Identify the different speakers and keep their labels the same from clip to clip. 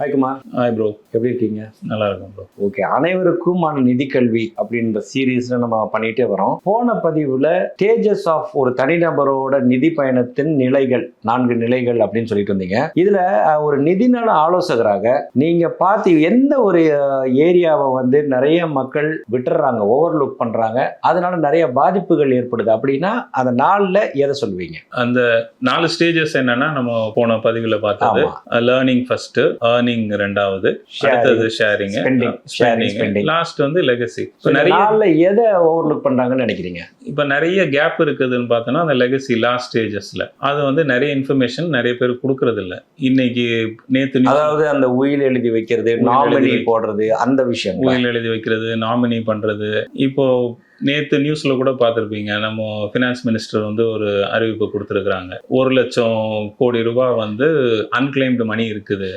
Speaker 1: Hi Kumar
Speaker 2: hi bro
Speaker 1: எப்படி இருக்கீங்க?
Speaker 2: நல்லா இருக்கும் ப்ரோ
Speaker 1: ஓகே அனைவருக்குமான நிதி கல்வி அப்படின்ற சீரீஸ்ல நம்ம பண்ணிட்டே வரோம். போன பதிவுல ஸ்டேஜஸ் ஆஃப் ஒரு தனிநபரோட நிதி பயணத்தின் நிலைகள் நான்கு நிலைகள் அப்படின்னு சொல்லிட்டு இருந்தீங்க. இதுல ஒரு நிதிநல ஆலோசகராக நீங்க பார்த்து எந்த ஒரு ஏரியாவை வந்து நிறைய மக்கள் விட்டுறாங்க ஓவர்லுக் பண்றாங்க அதனால நிறைய பாதிப்புகள் ஏற்படுது அப்படின்னா அந்த நாள்ல எதை சொல்வீங்க
Speaker 2: அந்த நாலு ஸ்டேஜஸ் என்னன்னா நம்ம போன பதிவுல பார்த்தது. லேர்னிங் ஃபர்ஸ்ட் ஏர்னிங் ரெண்டாவது அடுத்தது ஷேரிங்
Speaker 1: spending.
Speaker 2: லாஸ்ட் வந்து லெகசி இப்போ நிறைய
Speaker 1: எதை ஓவர்லுக் பண்றாங்கன்னு நினைக்கிறீங்க?
Speaker 2: இப்போ நிறைய கேப் இருக்குதுன்னு பார்த்தோன்னா அந்த லெகசி லாஸ்ட் ஸ்டேஜஸ்ல அது வந்து நிறைய இன்ஃபர்மேஷன் நிறைய பேர் கொடுக்கறது இல்ல இன்னைக்கு நேத்து news-
Speaker 1: அதாவது அந்த உயில் எழுதி வைக்கிறது நாமினி போடுறது அந்த விஷயம்
Speaker 2: உயில் எழுதி வைக்கிறது நாமினி பண்றது. இப்போ நேற்று நியூஸில் கூட பார்த்துருப்பீங்க. நம்ம ஃபினான்ஸ் மினிஸ்டர் வந்து ஒரு அறிவிப்பு கொடுத்துருக்குறாங்க. ஒரு லட்சம் கோடி ரூபாய் வந்து அன்கிளைம்டு மணி இருக்குது.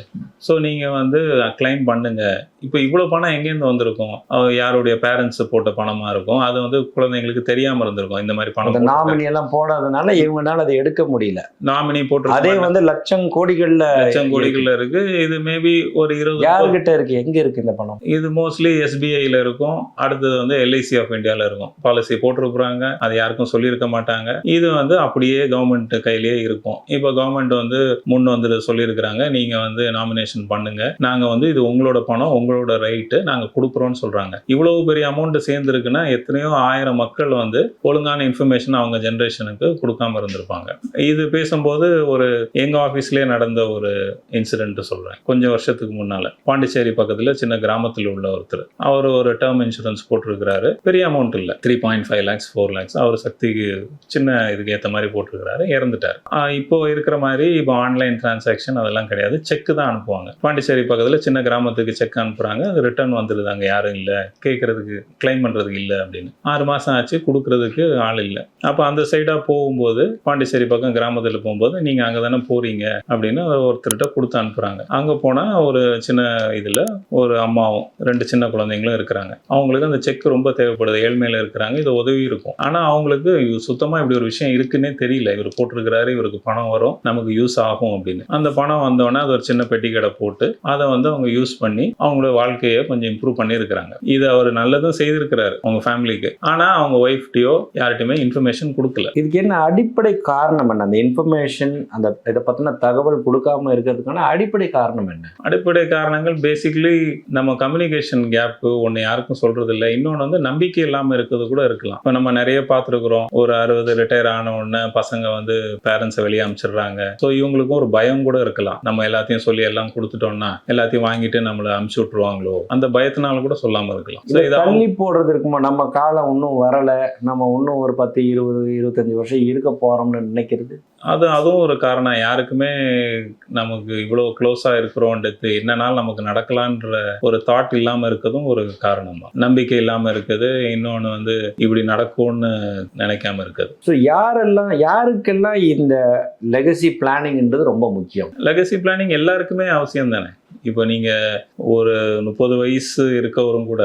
Speaker 2: ஸோ நீங்கள் வந்து கிளைம் பண்ணுங்கள் இப்போ இவ்வளோ பணம் எங்கேருந்து வந்திருக்கும்? யாருடைய பேரண்ட்ஸ் போட்ட பணமா இருக்கும்? அது வந்து குழந்தைங்களுக்கு தெரியாம இருந்திருக்கும். இந்த மாதிரி பணம்
Speaker 1: நாமினி எல்லாம் போடாதனால இவங்கனால அதை எடுக்க முடியல.
Speaker 2: நாமினி
Speaker 1: அதே
Speaker 2: போட்டு
Speaker 1: வந்து லட்சம் கோடிகள்ல
Speaker 2: லட்சம் கோடிகள்ல இருக்கு. இது மேபி ஒரு இருபது
Speaker 1: யாருகிட்ட இருக்கு? எங்க இருக்கு இந்த பணம்?
Speaker 2: இது மோஸ்ட்லி எஸ்பிஐல இருக்கும். அடுத்தது வந்து எல்ஐசி ஆஃப் இந்தியாவில் இருக்கும். பாலிசி போட்டிருக்கிறாங்க. அது யாருக்கும் சொல்லியிருக்க மாட்டாங்க. இது வந்து அப்படியே கவர்மெண்ட் கையிலேயே இருக்கும். இப்போ கவர்மெண்ட் வந்து முன் வந்து சொல்லியிருக்கிறாங்க. நீங்க வந்து நாமினேஷன் பண்ணுங்க. நாங்க வந்து இது உங்களோட பணம் உங்களோட ரைட்டு நாங்கள் கொடுக்குறோம்னு சொல்கிறாங்க இவ்வளோ பெரிய அமௌண்ட் சேர்ந்துருக்குன்னா எத்தனையோ ஆயிரம் மக்கள் வந்து ஒழுங்கான இன்ஃபர்மேஷன் அவங்க ஜென்ரேஷனுக்கு கொடுக்காம இருந்திருப்பாங்க. இது பேசும்போது ஒரு எங்கள் ஆஃபீஸ்லேயே நடந்த ஒரு இன்சிடென்ட் சொல்கிறேன் கொஞ்சம் வருஷத்துக்கு முன்னால். பாண்டிச்சேரி பக்கத்தில் சின்ன கிராமத்தில் உள்ள ஒருத்தர். அவர் ஒரு டேர்ம் இன்சூரன்ஸ் போட்டிருக்கிறாரு. பெரிய அமௌண்ட் இல்லை. Three point five lakhs four lakhs அவர் சக்திக்கு சின்ன இதுக்கு ஏற்ற மாதிரி போட்டிருக்கிறாரு. இறந்துட்டார். இப்போ இருக்கிற மாதிரி இப்போ ஆன்லைன் டிரான்சாக்ஷன் அதெல்லாம் கிடையாது. செக் தான் அனுப்புவாங்க. பாண்டிச்சேரி பக்கத்தில் சின்ன கிராமத்துக்கு செக் அனுப்புகிறாங்க அது ரிட்டர்ன் வந்துடுது அங்கே யாரும் இல்லை. கேட்குறதுக்கு கிளைம் பண்ணுறதுக்கு இல்லை அப்படின்னு. ஆறு மாதம் ஆச்சு கொடுக்குறதுக்கு ஆள் இல்லை. அப்போ அந்த சைடாக போகும்போது பாண்டிச்சேரி பக்கம் கிராமத்தில் போகும்போது நீங்கள் அங்கே தானே போகிறீங்க அப்படின்னு ஒருத்தர்கிட்ட கொடுத்து அனுப்புகிறாங்க அங்கே போனால் ஒரு சின்ன இதில் ஒரு அம்மாவும் ரெண்டு சின்ன குழந்தைங்களும் இருக்கிறாங்க. அவங்களுக்கு அந்த செக் ரொம்ப தேவைப்படுது. ஏழ்மையில் இருக்கிறாங்க. இது உதவி இருக்கும். ஆனால் அவங்களுக்கு சுத்தமாக இப்படி ஒரு விஷயம் இருக்குன்னே தெரியல. இவர் போட்டிருக்கிறாரு இவருக்கு பணம் வரும். நமக்கு யூஸ் ஆகும் அப்படின்னு. அந்த பணம் வந்தோடனே அது ஒரு சின்ன பெட்டி கடை போட்டு அதை வந்து அவங்க யூஸ் பண்ணி அவங்களோட வாழ்க்கையை கொஞ்சம் இம்ப்ரூவ் பண்ணியிருக்கிறாங்க. இது அவர் நல்லதும் செய்திருக்கிறாரு அவங்க ஃபேமிலிக்கு ஆனால் அவங்க ஒய்ஃப்டையோ யார்கிட்டயுமே இன்ஃபர்மேஷன் கொடுக்கல.
Speaker 1: இதுக்கு என்ன அடிப்படை காரணம் என்ன? அந்த இன்ஃபர்மேஷன் அந்த இதை பத்தின தகவல் கொடுக்காம இருக்கிறதுக்கான அடிப்படை காரணம் என்ன?
Speaker 2: அடிப்படை காரணங்கள் பேசிக்கலி நம்ம கம்யூனிகேஷன் கேப்பு ஒன்று யாருக்கும் சொல்றது இல்லை இன்னொன்று வந்து நம்பிக்கை இல்லாமல் இருக்கிறது கூட இருக்கலாம். இப்போ நம்ம நிறைய பார்த்துருக்குறோம். ஒரு அறுபது ரிட்டையர் ஆன உடனே பசங்க வந்து பேரண்ட்ஸை வெளியே அனுப்பிச்சிடுறாங்க ஸோ இவங்களுக்கும் ஒரு பயம் கூட இருக்கலாம். நம்ம எல்லாத்தையும் சொல்லி எல்லாம் கொடுத்துட்டோம்னா எல்லாத்தையும் வாங்கிட்டு நம்மளை அனுப்பிச்சு விட்டுருவாங்களோ அந்த பயத்தினால கூட சொல்லாமல் இருக்கலாம்.
Speaker 1: தள்ளி போடுறது இருக்குமா நம்ம காலம் இன்னும் வரல. நம்ம இன்னும் ஒரு பத்து இருபது இருபத்தஞ்சு வருஷம் இருக்க போறோம்னு நினைக்கிறது?
Speaker 2: அது அதுவும் ஒரு காரணம். யாருக்குமே நமக்கு இவ்வளோ க்ளோஸாக இருக்கிறோன்றது என்னனாலும் நமக்கு நடக்கலான்ற ஒரு தாட் இல்லாமல் இருக்கிறதும் ஒரு காரணம் தான். நம்பிக்கை இல்லாமல் இருக்குது இன்னொன்று வந்து இப்படி நடக்கும்னு நினைக்காம இருக்குது.
Speaker 1: ஸோ யாரெல்லாம் யாருக்கெல்லாம் இந்த லெகசி பிளானிங்ன்றது ரொம்ப முக்கியம்?
Speaker 2: லெகசி பிளானிங் எல்லாருக்குமே அவசியம் தானே? இப்போ நீங்கள் ஒரு முப்பது வயசு இருக்கவரும் கூட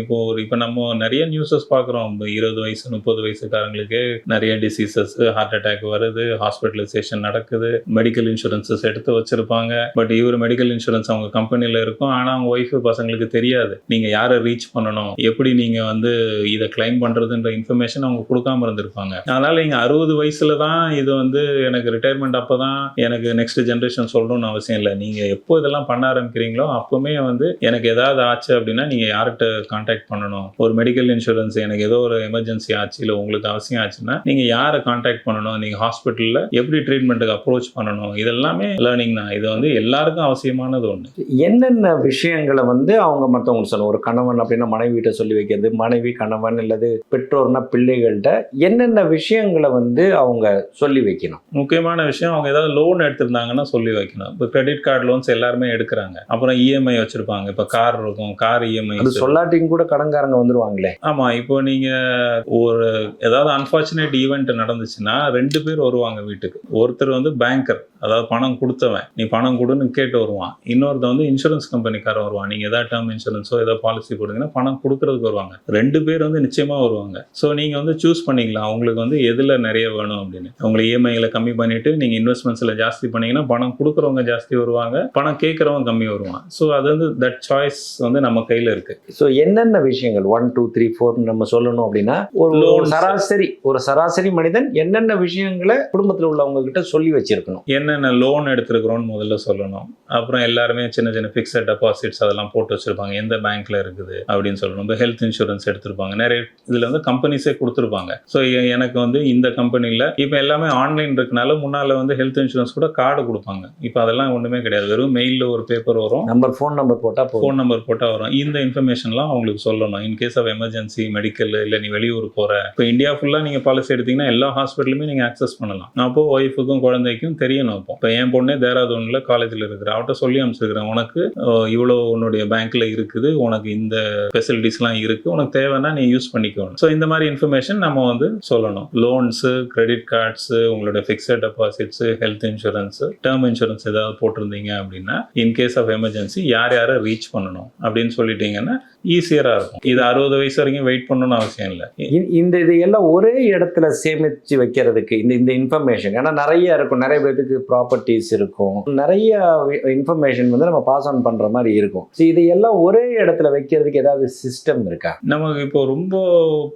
Speaker 2: இப்போ ஒரு இப்போ நம்ம நிறைய நியூஸஸ் பார்க்குறோம். இருபது வயசு முப்பது வயசுக்காரங்களுக்கு நிறைய டிசீசஸ் ஹார்ட் அட்டாக் வருது ஹாஸ்பிட்டலைசேஷன் நடக்குது. மெடிக்கல் இன்சூரன்ஸஸ் எடுத்து வச்சிருப்பாங்க. பட் இவர் மெடிக்கல் இன்சூரன்ஸ் அவங்க கம்பெனியில் இருக்கும். ஆனால் அவங்க ஒய்ஃபு பசங்களுக்கு தெரியாது. நீங்கள் யாரை ரீச் பண்ணணும்? எப்படி நீங்கள் வந்து இதை கிளைம் பண்ணுறதுன்ற இன்ஃபர்மேஷன் அவங்க கொடுக்காம இருந்திருப்பாங்க. அதனால் நீங்கள் அறுபது வயசுல தான் இது வந்து எனக்கு ரிட்டையர்மெண்ட் அப்போ தான் எனக்கு நெக்ஸ்ட் ஜென்ரேஷன் சொல்லணும்னு அவசியம் இல்லை. நீங்கள் எப்போ இதெல்லாம் பண்ண ஆரம்பிக்கிறீங்களோ அப்போவுமே வந்து எனக்கு ஏதாவது ஆச்சு அப்படின்னா நீங்கள் யார்கிட்ட காண்டாக்ட் பண்ணணும்? ஒரு மெடிக்கல் இன்சூரன்ஸ் எனக்கு ஏதோ ஒரு எமர்ஜென்சி ஆச்சு இல்லை உங்களுக்கு அவசியம் ஆச்சுன்னா நீங்கள் யாரை கான்டாக்ட் பண்ணணும்? நீங்கள் ஹாஸ்பிட்டலில் எப்படி ட்ரீட்மெண்ட்டுக்கு அப்ரோச் பண்ணணும்? இதெல்லாமே லேர்னிங் தான். இது வந்து எல்லாருக்கும் அவசியமானது ஒன்று
Speaker 1: என்னென்ன விஷயங்களை வந்து அவங்க மற்றவங்களுக்கு சொல்லணும் ஒரு கணவன் அப்படின்னா மனைவிகிட்ட சொல்லி வைக்கிறது மனைவி கணவன் அல்லது பெற்றோர்னா பிள்ளைகள்கிட்ட என்னென்ன விஷயங்களை வந்து அவங்க சொல்லி வைக்கணும்?
Speaker 2: முக்கியமான விஷயம் அவங்க ஏதாவது லோன் எடுத்திருந்தாங்கன்னா சொல்லி வைக்கணும். இப்போ கிரெடிட் கார்டு லோன்ஸ் எல்லாருமே எடுக்கிறாங்க. அப்புறம் இஎம்ஐ வச்சிருப்பாங்க. இப்போ கார் இருக்கும் கார் இஎம்ஐ
Speaker 1: அது சொல்லாட்டியும் கூட கடன்காரங்க வந்துருவாங்களே.
Speaker 2: ஆமா இப்போ நீங்க ஒரு ஏதாவது அன்பார்ச்சுனேட் ஈவெண்ட் நடந்துச்சுன்னா ரெண்டு பேர் வருவாங்க. வீட்டுக்கு. ஒருத்தர் வந்து பேங்கர் அதாவது பணம் கொடுத்தவன். நீ பணம் கொடுன்னு கேட்டு வருவான். இன்னொருத்தன் வந்து இன்சூரன்ஸ் கம்பெனிக்காரன் வருவான். நீங்க ஏதாவது டேர்ம் இன்சூரன்ஸோ ஏதாவது பாலிசி கொடுத்தீங்கன்னா பணம் கொடுக்கறதுக்கு வருவாங்க. ரெண்டு பேர் வந்து நிச்சயமா வருவாங்க. ஸோ நீங்க வந்து சூஸ் பண்ணிக்கலாம். உங்களுக்கு வந்து எதுல நிறைய வேணும் அப்படின்னு. உங்களை இஎம்ஐகளை கம்மி பண்ணிட்டு நீங்க இன்வெஸ்ட்மெண்ட்ஸ்ல ஜாஸ்தி பண்ணீங்கன்னா பணம் கொடுக்குறவங்க ஜாஸ்தி வருவாங்க. பணம் கேட்கறவங்க கம்மி வருவான். ஸோ அது வந்து தட் சாய்ஸ் வந்து நம்ம கையில் இருக்கு.
Speaker 1: ஸோ என்னென்ன விஷயங்கள்? ஒன் டூ த்ரீ ஃபோர் நம்ம சொல்லணும் அப்படின்னா ஒரு. சராசரி ஒரு சராசரி மனிதன் என்னென்ன விஷயங்களை குடும்பத்தில் உள்ளவங்க கிட்ட சொல்லி வச்சிருக்கணும்.
Speaker 2: என்னென்ன லோன் எடுத்திருக்கிறோம்னு முதல்ல சொல்லணும். அப்புறம் எல்லாருமே சின்ன சின்ன ஃபிக்ஸட் டெபாசிட்ஸ் அதெல்லாம் போட்டு வச்சிருப்பாங்க. எந்த பேங்க்ல இருக்குது அப்படின்னு சொல்லணும். இப்போ ஹெல்த் இன்சூரன்ஸ் எடுத்திருப்பாங்க. நிறைய இதுல வந்து கம்பெனிஸே கொடுத்துருப்பாங்க. ஸோ எனக்கு வந்து இந்த கம்பெனியில் இப்போ எல்லாமே ஆன்லைன் இருக்கனால முன்னால வந்து ஹெல்த் இன்சூரன்ஸ் கூட கார்டு கொடுப்பாங்க. இப்போ அதெல்லாம் ஒன்றுமே கிடையாது. வெறும் மெயிலில் ஒரு பேப்பர் வரும்.
Speaker 1: நம்பர் ஃபோன் நம்பர் போட்டால்
Speaker 2: ஃபோன் நம்பர் போட்டால் வரும். இந்த இன்ஃபர்மேஷன்லாம் அவங்களுக்கு சொல்லணும். In case of emergency medical இல்லை நீ வெளியூர் போகிற இப்போ இந்தியா ஃபுல்லாக நீங்கள் பாலிசி எடுத்தீங்கன்னா எல்லா ஹாஸ்பிட்டலுமே நீங்கள் ஆக்சஸ் பண்ணலாம். அப்போ ஒய்ஃபுக்கும் குழந்தைக்கும் தெரியணும் இப்போ இப்போ என் பொண்ணே தேராதூனில் காலேஜில் இருக்கிற. அவட்ட சொல்லி அனுப்பிச்சிருக்கிறேன். உனக்கு இவ்வளோ உன்னுடைய பேங்க்கில் இருக்குது. உனக்கு இந்த ஃபெசிலிட்டிஸ்லாம் இருக்குது உனக்கு தேவைன்னா நீ யூஸ் பண்ணிக்கணும் ஸோ இந்த மாதிரி இன்ஃபர்மேஷன் நம்ம வந்து சொல்லணும். லோன்ஸு கிரெடிட் கார்ட்ஸு உங்களோட fixed deposits health insurance term insurance ஏதாவது போட்டிருந்தீங்க அப்படின்னா இன்கேஸ் ஆஃப் எமர்ஜென்சி யார் யாரை ரீச் பண்ணணும் அப்படின்னு சொல்லிட்டீங்கன்னா ஈஸியராக இருக்கும். இது அறுபது வயசு வரைக்கும் வெயிட் பண்ணணும்னு அவசியம் இல்லை.
Speaker 1: இந்த இது எல்லாம் ஒரே இடத்துல சேமிச்சு வைக்கிறதுக்கு இந்த இந்த இன்ஃபர்மேஷன் ஏன்னா நிறைய இருக்கும். நிறைய பேருக்கு ப்ராப்பர்ட்டிஸ் இருக்கும். நிறைய இன்ஃபர்மேஷன் வந்து நம்ம பாஸ் ஆன் பண்ற மாதிரி இருக்கும். ஸோ இதையெல்லாம் ஒரே இடத்துல வைக்கிறதுக்கு ஏதாவது சிஸ்டம் இருக்கா?
Speaker 2: நமக்கு இப்போ ரொம்ப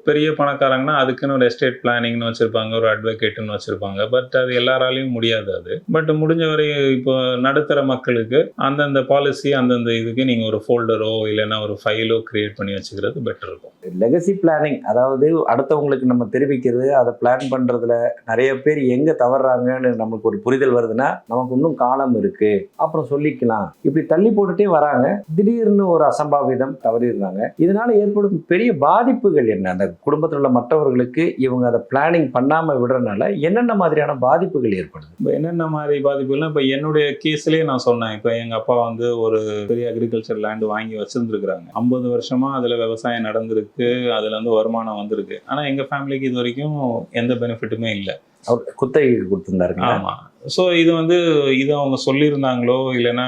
Speaker 2: பெரிய பணக்காரங்கன்னா அதுக்குன்னு ஒரு எஸ்டேட் பிளானிங்னு வச்சிருப்பாங்க ஒரு அட்வொகேட்னு வச்சிருப்பாங்க. பட் அது எல்லாராலையும் முடியாது அது. பட் முடிஞ்ச வரை இப்போ நடுத்தர மக்களுக்கு அந்தந்த பாலிசி அந்தந்த இதுக்கு நீங்க ஒரு ஃபோல்டரோ இல்லைன்னா ஒரு ஃபைலோ கிரியேட் பண்ணி வச்சுக்கிறது பெட்டர் இருக்கும்.
Speaker 1: லெகசி பிளானிங் அதாவது அடுத்தவங்களுக்கு நம்ம தெரிவிக்கிறது அதை பிளான் பண்றதுல நிறைய பேர் எங்க தவறாங்கன்னு நமக்கு ஒரு புரிதல் வருதுன்னா நமக்கு இன்னும் காலம் இருக்கு. அப்புறம் சொல்லிக்கலாம். இப்படி தள்ளி போட்டுட்டே வராங்க. திடீர்னு ஒரு அசம்பாவிதம் தவறிடுறாங்க. இதனால ஏற்படும் பெரிய பாதிப்புகள் என்ன? அந்த குடும்பத்தில் உள்ள மற்றவர்களுக்கு இவங்க அதை பிளானிங் பண்ணாம விடுறதுனால என்னென்ன மாதிரியான பாதிப்புகள் ஏற்படுது?
Speaker 2: இப்போ என்னென்ன மாதிரி பாதிப்புகள்னா இப்போ என்னுடைய கேஸ்லேயே நான் சொன்னேன். இப்போ எங்கள் அப்பா வந்து ஒரு பெரிய அக்ரிகல்ச்சர் லேண்டு வாங்கி வச்சுருந்துருக்குறாங்க. ஐம்பது வருஷமா அதில் விவசாயம் நடந்திருக்கு. இருக்குது அதுலேருந்து வருமானம் வந்திருக்கு. ஆனால் எங்கள் ஃபேமிலிக்கு இது வரைக்கும் எந்த பெனிஃபிட்டுமே இல்லை.
Speaker 1: அவர் குத்தகை கொடுத்துருந்தாருங்க
Speaker 2: ஆமாம் ஸோ இது வந்து இது அவங்க சொல்லியிருந்தாங்களோ இல்லைன்னா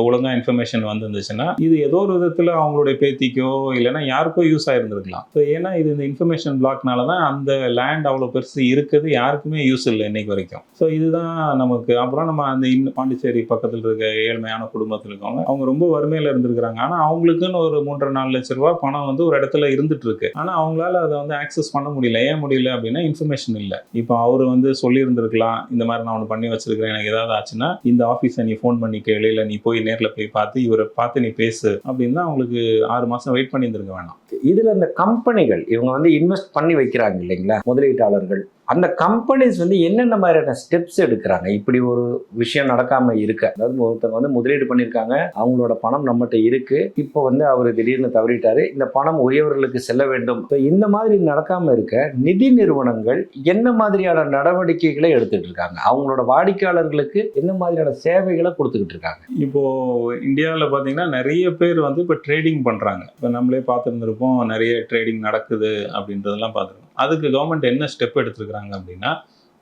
Speaker 2: ஒழுங்காக இன்ஃபர்மேஷன் வந்துருந்துச்சுன்னா இது ஏதோ ஒரு விதத்தில் அவங்களுடைய பேத்திக்கோ இல்லைன்னா யாருக்கோ யூஸ் ஆகிருந்துருக்கலாம் ஸோ ஏன்னா இது இந்த இன்ஃபர்மேஷன் பிளாக்னால தான் அந்த லேண்ட் அவ்வளோ பெருசு இருக்குது யாருக்குமே யூஸ் இல்லை இன்னைக்கு வரைக்கும். ஸோ இதுதான் நமக்கு அப்புறம் நம்ம அந்த இன்னும் பாண்டிச்சேரி பக்கத்தில் இருக்க ஏழ்மையான குடும்பத்தில் இருக்கவங்க அவங்க ரொம்ப வறுமையில் இருந்திருக்கிறாங்க. ஆனால் அவங்களுக்குன்னு ஒரு மூன்றரை நாலு லட்ச ரூபா பணம் வந்து ஒரு இடத்துல இருந்துட்டு இருக்கு. ஆனால் அவங்களால அதை வந்து ஆக்சஸ் பண்ண முடியல. ஏன் முடியல அப்படின்னா இன்ஃபர்மேஷன் இல்லை. இப்போ அவர் வந்து சொல்லியிருந்திருக்கலாம் இந்த மாதிரி நான் ஒன்று பண்ணி வச்சிருக்கிறேன் எனக்கு ஏதாவது ஆச்சுன்னா இந்த ஆஃபீஸை நீ ஃபோன் பண்ணி கேளு இல்லை நீ போய் நேரில் போய் பார்த்து இவரை பார்த்து நீ பேசு அப்படின்னு தான் அவங்களுக்கு ஆறு மாதம் வெயிட் பண்ணியிருந்திருக்க வேணாம்.
Speaker 1: இதில் இந்த கம்பெனிகள் இவங்க வந்து இன்வெஸ்ட் பண்ணி வைக்கிறாங்க இல்லைங்களா? முதலீட்டாளர்கள். அந்த கம்பெனிஸ் வந்து என்னென்ன மாதிரியான ஸ்டெப்ஸ் எடுக்கிறாங்க? இப்படி ஒரு விஷயம் நடக்காம இருக்க. அதாவது ஒருத்தவங்க வந்து முதலீடு பண்ணியிருக்காங்க அவங்களோட பணம் நம்மகிட்ட இருக்கு. இப்போ வந்து அவர் திடீர்னு தவறிட்டாரு. இந்த பணம் உரியவர்களுக்கு செல்ல வேண்டும். இப்போ இந்த மாதிரி நடக்காம இருக்க நிதி நிறுவனங்கள் என்ன மாதிரியான நடவடிக்கைகளை எடுத்துட்டு இருக்காங்க? அவங்களோட வாடிக்கையாளர்களுக்கு என்ன மாதிரியான சேவைகளை கொடுத்துக்கிட்டு இருக்காங்க?
Speaker 2: இப்போ இந்தியாவில் பார்த்தீங்கன்னா நிறைய பேர் வந்து இப்போ ட்ரேடிங் பண்ணுறாங்க இப்போ நம்மளே பார்த்துருந்துருப்போம் நிறைய ட்ரேடிங் நடக்குது அப்படின்றதெல்லாம் பார்த்துருக்கோம் அதுக்கு கவர்மெண்ட் என்ன ஸ்டெப் எடுத்திருக்கிறாங்க அப்படின்னா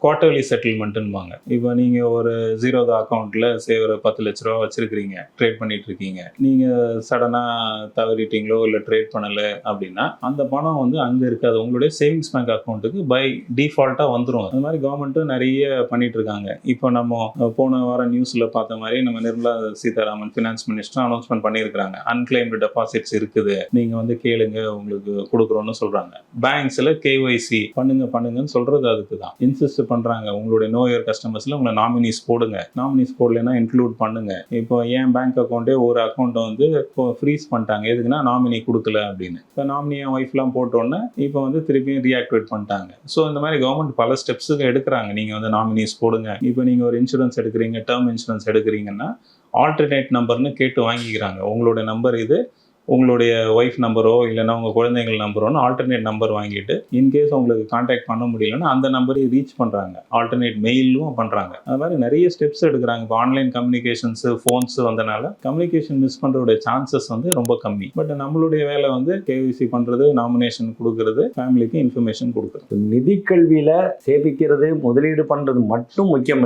Speaker 2: குவார்டர்லி செட்டில்மெண்ட்டுன்பாங்க இப்போ நீங்கள் ஒரு ஜீரோதா அக்கௌண்ட்டில் சே ஒரு பத்து லட்ச ரூபா வச்சுருக்கிறீங்க ட்ரேட் பண்ணிட்டு இருக்கீங்க நீங்கள் சடனாக தவறிட்டீங்களோ இல்லை ட்ரேட் பண்ணலை அப்படின்னா அந்த பணம் வந்து அங்கே இருக்காது. உங்களுடைய சேவிங்ஸ் பேங்க் அக்கௌண்ட்டுக்கு பை டிஃபால்ட்டாக வந்துடும் அது மாதிரி கவர்மெண்ட்டும் நிறைய பண்ணிட்டு இருக்காங்க இப்போ நம்ம போன வாரம் நியூஸில் பார்த்த மாதிரி நம்ம Nirmala Sitharaman finance minister announcement பண்ணியிருக்கிறாங்க. அன்கிளைம்டு டெபாசிட்ஸ் இருக்குது. நீங்கள் வந்து கேளுங்க உங்களுக்கு கொடுக்குறோன்னு சொல்கிறாங்க பேங்க்ஸில் கேஒய்சி பண்ணுங்க பண்ணுங்கன்னு சொல்கிறது அதுக்கு தான் இன்சிஸ்ட் பண்ணுறாங்க உங்களுடைய நோயர் கஸ்டமர்ஸில் உங்களை நாமினிஸ் போடுங்க. நாமினிஸ் போடலைன்னா இன்க்ளூட் பண்ணுங்க. இப்போ ஏன் பேங்க் அக்கௌண்ட்டே ஒரு அக்கௌண்ட்டை வந்து இப்போ ஃப்ரீஸ் பண்ணிட்டாங்க. எதுக்குன்னா நாமினி கொடுக்கல அப்படின்னு. இப்போ நாமினி என் ஒய்ஃப்லாம் போட்டோன்னே இப்போ வந்து திருப்பியும் ரீஆக்டிவேட் பண்ணிட்டாங்க. ஸோ இந்த மாதிரி கவர்மெண்ட் பல ஸ்டெப்ஸுக்கு எடுக்கிறாங்க. நீங்கள் வந்து நாமினிஸ் போடுங்க. இப்போ நீங்கள் ஒரு இன்சூரன்ஸ் எடுக்கிறீங்க டேர்ம் இன்சூரன்ஸ் எடுக்கிறீங்கன்னா ஆல்டர்னேட் நம்பர்னு கேட்டு வாங்கிக்கிறாங்க. உங்களுடைய நம்பர் இது உங்களுடைய ஒய்ஃப் நம்பரோ இல்லைனா உங்கள் குழந்தைங்கள் நம்பரோன்னு ஆல்டர்னேட் நம்பர் வாங்கிட்டு இன்கேஸ் உங்களுக்கு காண்டாக்ட் பண்ண முடியலன்னா அந்த நம்பரையும் ரீச் பண்ணுறாங்க ஆல்டர்னேட் மெயிலும் பண்ணுறாங்க அது மாதிரி நிறைய ஸ்டெப்ஸ் எடுக்கிறாங்க. இப்போ ஆன்லைன் கம்யூனிகேஷன்ஸு ஃபோன்ஸ் வந்தனால கம்யூனிகேஷன் மிஸ் பண்ணுறோட சான்சஸ் வந்து ரொம்ப கம்மி. பட் நம்மளுடைய வேலை வந்து கேவிசி பண்ணுறது நாமினேஷன் கொடுக்கறது ஃபேமிலிக்கு இன்ஃபர்மேஷன் கொடுக்குறது.
Speaker 1: நிதி கல்வியில் சேமிக்கிறது முதலீடு பண்ணுறது மட்டும் முக்கியம்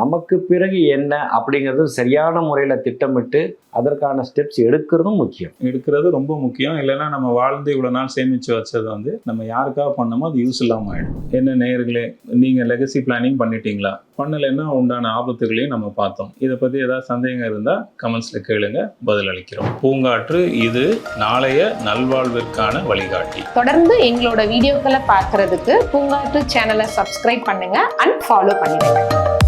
Speaker 1: நமக்கு பிறகு என்ன அப்படிங்கிறது சரியான முறையில் திட்டமிட்டு அதற்கான ஸ்டெப்ஸ் எடுக்கிறதும் முக்கியம்.
Speaker 2: எடுக்கிறது ரொம்ப முக்கியம். இல்லைன்னா நம்ம வாழ்ந்து இவ்வளோ நாள் சேமித்து வச்சது வந்து நம்ம யாருக்காக பண்ணமோ அது யூஸ் இல்லாமல் ஆகிடும் என்ன நேயர்களே நீங்கள் லெகசி பிளானிங் பண்ணிட்டீங்களா? பண்ணலைன்னா உண்டான ஆபத்துகளையும் நம்ம பார்த்தோம். இதை பற்றி ஏதாவது சந்தேகம் இருந்தால் கமெண்ட்ஸில் கேளுங்க. பதில் அளிக்கிறோம். பூங்காற்று இது நாளைய நல்வாழ்விற்கான வழிகாட்டி.
Speaker 3: தொடர்ந்து எங்களோட வீடியோக்களை பார்க்கறதுக்கு பூங்காற்று சேனலை சப்ஸ்கிரைப் பண்ணுங்க. அண்ட் ஃபாலோ பண்ணிடுங்க